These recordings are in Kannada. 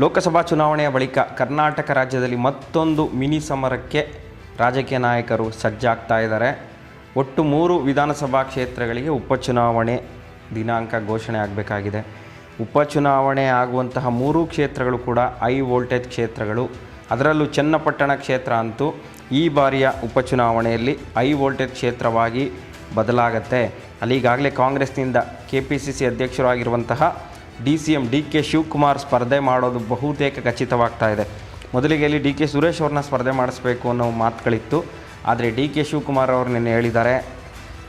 ಲೋಕಸಭಾ ಚುನಾವಣೆಯ ಬಳಿಕ ಕರ್ನಾಟಕ ರಾಜ್ಯದಲ್ಲಿ ಮತ್ತೊಂದು ಮಿನಿ ಸಮರಕ್ಕೆ ರಾಜಕೀಯ ನಾಯಕರು ಸಜ್ಜಾಗ್ತಾ ಇದ್ದಾರೆ. ಒಟ್ಟು ಮೂರು ವಿಧಾನಸಭಾ ಕ್ಷೇತ್ರಗಳಿಗೆ ಉಪಚುನಾವಣೆ ದಿನಾಂಕ ಘೋಷಣೆ ಆಗಬೇಕಾಗಿದೆ. ಉಪಚುನಾವಣೆ ಆಗುವಂತಹ ಮೂರು ಕ್ಷೇತ್ರಗಳು ಕೂಡ ಹೈ ವೋಲ್ಟೇಜ್ ಕ್ಷೇತ್ರಗಳು. ಅದರಲ್ಲೂ ಚನ್ನಪಟ್ಟಣ ಕ್ಷೇತ್ರ ಅಂತೂ ಈ ಬಾರಿಯ ಉಪಚುನಾವಣೆಯಲ್ಲಿ ಹೈ ವೋಲ್ಟೇಜ್ ಕ್ಷೇತ್ರವಾಗಿ ಬದಲಾಗತ್ತೆ. ಅಲ್ಲಿ ಈಗಾಗಲೇ ಕಾಂಗ್ರೆಸ್ನಿಂದ K P C C ಅಧ್ಯಕ್ಷರಾಗಿರುವಂತಹ D C M D K Shivakumar ಸ್ಪರ್ಧೆ ಮಾಡೋದು ಬಹುತೇಕ ಖಚಿತವಾಗ್ತಾ ಇದೆ. ಮೊದಲಿಗೆ ಇಲ್ಲಿ ಡಿ ಕೆ ಸುರೇಶ್ ಅವ್ರನ್ನ ಸ್ಪರ್ಧೆ ಮಾಡಿಸ್ಬೇಕು ಅನ್ನೋ ಮಾತುಗಳಿತ್ತು. ಆದರೆ ಡಿ ಕೆ ಶಿವಕುಮಾರ್ ಅವರು ನಿನ್ನೆ ಹೇಳಿದ್ದಾರೆ,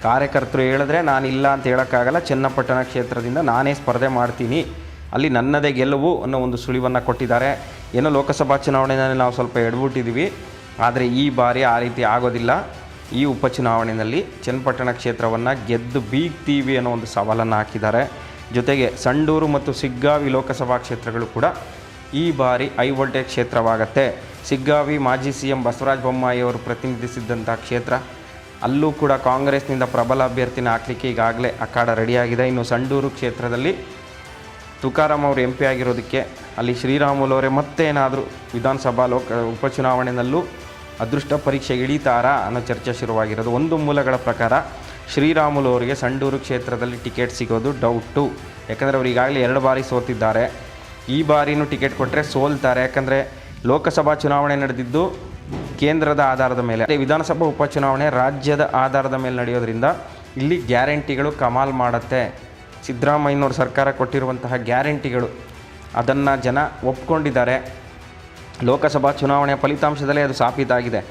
ಕಾರ್ಯಕರ್ತರು ಹೇಳಿದ್ರೆ ನಾನು ಇಲ್ಲ ಅಂತ ಹೇಳೋಕ್ಕಾಗಲ್ಲ, ಚನ್ನಪಟ್ಟಣ ಕ್ಷೇತ್ರದಿಂದ ನಾನೇ ಸ್ಪರ್ಧೆ ಮಾಡ್ತೀನಿ, ಅಲ್ಲಿ ನನ್ನದೇ ಗೆಲುವು ಅನ್ನೋ ಒಂದು ಸುಳಿವನ್ನು ಕೊಟ್ಟಿದ್ದಾರೆ. ಏನೋ ಲೋಕಸಭಾ ಚುನಾವಣೆಯಲ್ಲಿ ನಾವು ಸ್ವಲ್ಪ ಎಡ್ಬಿಟ್ಟಿದ್ದೀವಿ ಆದರೆ ಈ ಬಾರಿ ಆ ರೀತಿ ಆಗೋದಿಲ್ಲ. ಈ ಉಪಚುನಾವಣೆಯಲ್ಲಿ ಚನ್ನಪಟ್ಟಣ ಕ್ಷೇತ್ರವನ್ನು ಗೆದ್ದು ಬೀಗ್ತೀವಿ ಅನ್ನೋ ಒಂದು ಸವಾಲನ್ನು ಹಾಕಿದ್ದಾರೆ. ಜೊತೆಗೆ ಸಂಡೂರು ಮತ್ತು ಸಿಗ್ಗಾವಿ ಲೋಕಸಭಾ ಕ್ಷೇತ್ರಗಳು ಕೂಡ ಈ ಬಾರಿ ಹೈ ವೋಲ್ಟೇಜ್ ಕ್ಷೇತ್ರವಾಗತ್ತೆ. ಸಿಗ್ಗಾವಿ ಮಾಜಿ ಸಿ ಎಂ ಬಸವರಾಜ ಬೊಮ್ಮಾಯಿ ಅವರು ಪ್ರತಿನಿಧಿಸಿದ್ದಂಥ ಕ್ಷೇತ್ರ, ಅಲ್ಲೂ ಕೂಡ ಕಾಂಗ್ರೆಸ್ನಿಂದ ಪ್ರಬಲ ಅಭ್ಯರ್ಥಿನ ಹಾಕ್ಲಿಕ್ಕೆ ಈಗಾಗಲೇ ಅಖಾಡ ರೆಡಿಯಾಗಿದೆ. ಇನ್ನು ಸಂಡೂರು ಕ್ಷೇತ್ರದಲ್ಲಿ ತುಕಾರಾಮ್ ಅವರು ಎಂ ಪಿ ಆಗಿರೋದಕ್ಕೆ, ಅಲ್ಲಿ ಶ್ರೀರಾಮುಲು ಅವರೇ ಮತ್ತೇನಾದರೂ ವಿಧಾನಸಭಾ ಲೋಕ ಉಪಚುನಾವಣೆಯಲ್ಲೂ ಅದೃಷ್ಟ ಪರೀಕ್ಷೆ ಇಳಿತಾರಾ ಅನ್ನೋ ಚರ್ಚೆ ಶುರುವಾಗಿರೋದು. ಒಂದು ಮೂಲಗಳ ಪ್ರಕಾರ ಶ್ರೀರಾಮುಲು ಅವರಿಗೆ ಸಂಡೂರು ಕ್ಷೇತ್ರದಲ್ಲಿ ಟಿಕೆಟ್ ಸಿಗೋದು ಡೌಟು. ಯಾಕಂದರೆ ಅವರು ಈಗಾಗಲೇ ಎರಡು ಬಾರಿ ಸೋತಿದ್ದಾರೆ. ಈ ಬಾರಿನೂ ಟಿಕೆಟ್ ಕೊಟ್ಟರೆ ಸೋಲ್ತಾರೆ. ಯಾಕಂದರೆ ಲೋಕಸಭಾ ಚುನಾವಣೆ ನಡೆದಿದ್ದು ಕೇಂದ್ರದ ಆಧಾರದ ಮೇಲೆ. ಅದೇ ವಿಧಾನಸಭಾ ಉಪಚುನಾವಣೆ ರಾಜ್ಯದ ಆಧಾರದ ಮೇಲೆ ನಡೆಯೋದ್ರಿಂದ ಇಲ್ಲಿ ಗ್ಯಾರಂಟಿಗಳು ಕಮಾಲ್ ಮಾಡುತ್ತೆ. ಸಿದ್ದರಾಮಯ್ಯನವ್ರ ಸರ್ಕಾರ ಕೊಟ್ಟಿರುವಂತಹ ಗ್ಯಾರಂಟಿಗಳು ಅದನ್ನು ಜನ ಒಪ್ಕೊಂಡಿದ್ದಾರೆ. ಲೋಕಸಭಾ ಚುನಾವಣೆಯ ಫಲಿತಾಂಶದಲ್ಲೇ ಅದು ಸಾಬೀತಾಗಿದೆ.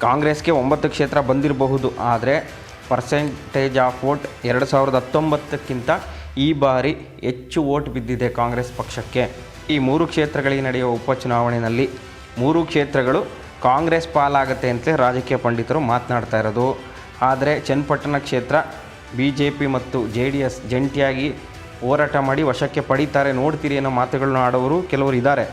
ಕಾಂಗ್ರೆಸ್ಗೆ ಒಂಬತ್ತು ಕ್ಷೇತ್ರ ಬಂದಿರಬಹುದು. ಆದರೆ ಪರ್ಸೆಂಟೇಜ್ ಆಫ್ ವೋಟ್ ಎರಡು ಸಾವಿರದ ಹತ್ತೊಂಬತ್ತಕ್ಕಿಂತ ಈ ಬಾರಿ ಹೆಚ್ಚು ಓಟ್ ಬಿದ್ದಿದೆ ಕಾಂಗ್ರೆಸ್ ಪಕ್ಷಕ್ಕೆ. ಈ ಮೂರು ಕ್ಷೇತ್ರಗಳಿಗೆ ನಡೆಯುವ ಉಪಚುನಾವಣೆಯಲ್ಲಿ ಮೂರು ಕ್ಷೇತ್ರಗಳು ಕಾಂಗ್ರೆಸ್ ಪಾಲಾಗುತ್ತೆ ಅಂತಲೇ ರಾಜಕೀಯ ಪಂಡಿತರು ಮಾತನಾಡ್ತಾ ಇರೋದು. ಆದರೆ ಚನ್ನಪಟ್ಟಣ ಕ್ಷೇತ್ರ ಬಿ ಜೆ ಪಿ ಮತ್ತು ಜೆ ಡಿ ಎಸ್ ಜಂಟಿಯಾಗಿ ಹೋರಾಟ ಮಾಡಿ ವಶಕ್ಕೆ ಪಡೀತಾರೆ ನೋಡ್ತೀರಿ ಅನ್ನೋ ಮಾತುಗಳನ್ನ ಆಡೋರು ಕೆಲವರು ಇದ್ದಾರೆ.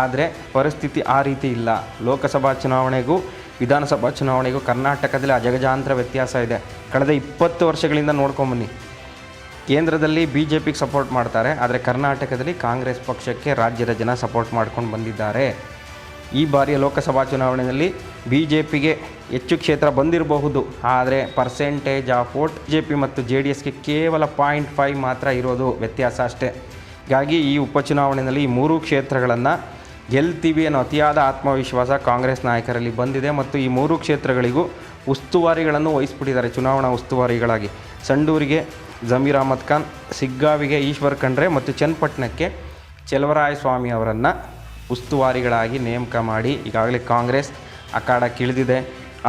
ಆದರೆ ಪರಿಸ್ಥಿತಿ ಆ ರೀತಿ ಇಲ್ಲ. ಲೋಕಸಭಾ ಚುನಾವಣೆಗೂ ವಿಧಾನಸಭಾ ಚುನಾವಣೆಗೂ ಕರ್ನಾಟಕದಲ್ಲಿ ಅಜಗಜಾಂತರ ವ್ಯತ್ಯಾಸ ಇದೆ. ಕಳೆದ ಇಪ್ಪತ್ತು ವರ್ಷಗಳಿಂದ ನೋಡ್ಕೊಂಬನ್ನಿ ಕೇಂದ್ರದಲ್ಲಿ ಬಿ ಜೆ ಪಿಗೆ ಸಪೋರ್ಟ್ ಮಾಡ್ತಾರೆ, ಆದರೆ ಕರ್ನಾಟಕದಲ್ಲಿ ಕಾಂಗ್ರೆಸ್ ಪಕ್ಷಕ್ಕೆ ರಾಜ್ಯದ ಜನ ಸಪೋರ್ಟ್ ಮಾಡ್ಕೊಂಡು ಬಂದಿದ್ದಾರೆ. ಈ ಬಾರಿಯ ಲೋಕಸಭಾ ಚುನಾವಣೆಯಲ್ಲಿ ಬಿ ಜೆ ಪಿಗೆ ಹೆಚ್ಚು ಕ್ಷೇತ್ರ ಬಂದಿರಬಹುದು, ಆದರೆ percentage of vote J P ಮತ್ತು ಜೆ ಡಿ ಎಸ್ಗೆ ಕೇವಲ ಪಾಯಿಂಟ್ ಫೈವ್ ಮಾತ್ರ ಇರೋದು ವ್ಯತ್ಯಾಸ ಅಷ್ಟೇ. ಹೀಗಾಗಿ ಈ ಉಪಚುನಾವಣೆಯಲ್ಲಿ ಈ ಮೂರು ಕ್ಷೇತ್ರಗಳನ್ನು ಗೆಲ್ತೀವಿ ಅನ್ನೋ ಅತಿಯಾದ ಆತ್ಮವಿಶ್ವಾಸ ಕಾಂಗ್ರೆಸ್ ನಾಯಕರಲ್ಲಿ ಬಂದಿದೆ ಮತ್ತು ಈ ಮೂರು ಕ್ಷೇತ್ರಗಳಿಗೂ ಉಸ್ತುವಾರಿಗಳನ್ನು ವಹಿಸ್ಬಿಟ್ಟಿದ್ದಾರೆ, ಚುನಾವಣಾ ಉಸ್ತುವಾರಿಗಳಾಗಿ. ಸಂಡೂರಿಗೆ ಜಮೀರ್ ಅಹಮದ್ ಖಾನ್, ಸಿಗ್ಗಾವಿಗೆ ಈಶ್ವರ್ ಖಂಡ್ರೆ ಮತ್ತು ಚನ್ನಪಟ್ಟಣಕ್ಕೆ ಚೆಲವರಾಯ ಸ್ವಾಮಿ ಅವರನ್ನು ಉಸ್ತುವಾರಿಗಳಾಗಿ ನೇಮಕ ಮಾಡಿ ಈಗಾಗಲೇ ಕಾಂಗ್ರೆಸ್ ಅಖಾಡಕ್ಕೆ ಇಳಿದಿದೆ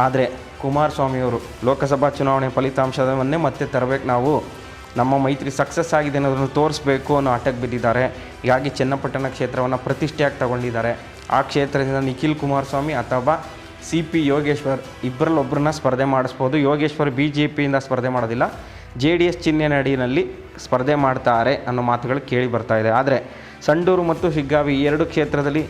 ಆದರೆ ಕುಮಾರಸ್ವಾಮಿಯವರು ಲೋಕಸಭಾ ಚುನಾವಣೆ ಫಲಿತಾಂಶವನ್ನೇ ಮತ್ತೆ ತರಬೇಕು, ನಾವು ನಮ್ಮ ಮೈತ್ರಿ ಸಕ್ಸಸ್ ಆಗಿದೆ ಅನ್ನೋದನ್ನು ತೋರಿಸ್ಬೇಕು ಅನ್ನೋ ಆಟಕ್ಕೆ ಬಿದ್ದಿದ್ದಾರೆ. ಹೀಗಾಗಿ ಚನ್ನಪಟ್ಟಣ ಕ್ಷೇತ್ರವನ್ನು ಪ್ರತಿಷ್ಠೆಯಾಗಿ ತಗೊಂಡಿದ್ದಾರೆ. ಆ ಕ್ಷೇತ್ರದಿಂದ ನಿಖಿಲ್ ಕುಮಾರಸ್ವಾಮಿ ಅಥವಾ ಸಿ ಪಿ ಯೋಗೇಶ್ವರ್ ಇಬ್ಬರಲ್ಲೊಬ್ಬರನ್ನ ಸ್ಪರ್ಧೆ ಮಾಡಿಸ್ಬೋದು. ಯೋಗೇಶ್ವರ್ ಬಿ ಜೆ ಪಿಯಿಂದ ಸ್ಪರ್ಧೆ ಮಾಡೋದಿಲ್ಲ. ಜೆ ಡಿ ಎಸ್ ಚಿಹ್ನೆ ಸ್ಪರ್ಧೆ ಮಾಡ್ತಾರೆ ಅನ್ನೋ ಮಾತುಗಳು ಕೇಳಿ ಬರ್ತಾ ಇದೆ. ಆದರೆ ಸಂಡೂರು ಮತ್ತು ಶಿಗ್ಗಾವಿ ಎರಡು ಕ್ಷೇತ್ರದಲ್ಲಿ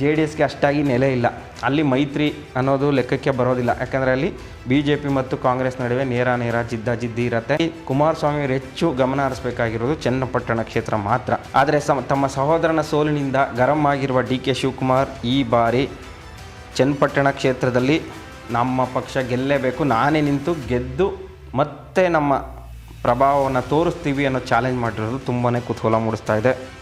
ಜೆ ಡಿ ಎಸ್ಗೆ ಅಷ್ಟಾಗಿ ನೆಲೆ ಇಲ್ಲ. ಅಲ್ಲಿ ಮೈತ್ರಿ ಅನ್ನೋದು ಲೆಕ್ಕಕ್ಕೆ ಬರೋದಿಲ್ಲ. ಯಾಕಂದರೆ ಅಲ್ಲಿ ಬಿ ಜೆ ಪಿ ಮತ್ತು ಕಾಂಗ್ರೆಸ್ ನಡುವೆ ನೇರ ನೇರ ಜಿದ್ದ ಜಿದ್ದಿ ಇರುತ್ತೆ. ಕುಮಾರಸ್ವಾಮಿ ಅವರು ಹೆಚ್ಚು ಗಮನ ಹರಿಸಬೇಕಾಗಿರೋದು ಚನ್ನಪಟ್ಟಣ ಕ್ಷೇತ್ರ ಮಾತ್ರ. ಆದರೆ ಸಮ ತಮ್ಮ ಸಹೋದರನ ಸೋಲಿನಿಂದ ಗರಂ ಆಗಿರುವ ಡಿ ಕೆ ಶಿವಕುಮಾರ್ ಈ ಬಾರಿ ಚನ್ನಪಟ್ಟಣ ಕ್ಷೇತ್ರದಲ್ಲಿ ನಮ್ಮ ಪಕ್ಷ ಗೆಲ್ಲೇಬೇಕು. ನಾನೇ ನಿಂತು ಗೆದ್ದು ಮತ್ತೆ ನಮ್ಮ ಪ್ರಭಾವವನ್ನು ತೋರಿಸ್ತೀವಿ ಅನ್ನೋ ಚಾಲೆಂಜ್ ಮಾಡಿರೋದು ತುಂಬಾ ಕುತೂಹಲ ಮೂಡಿಸ್ತಾ ಇದೆ.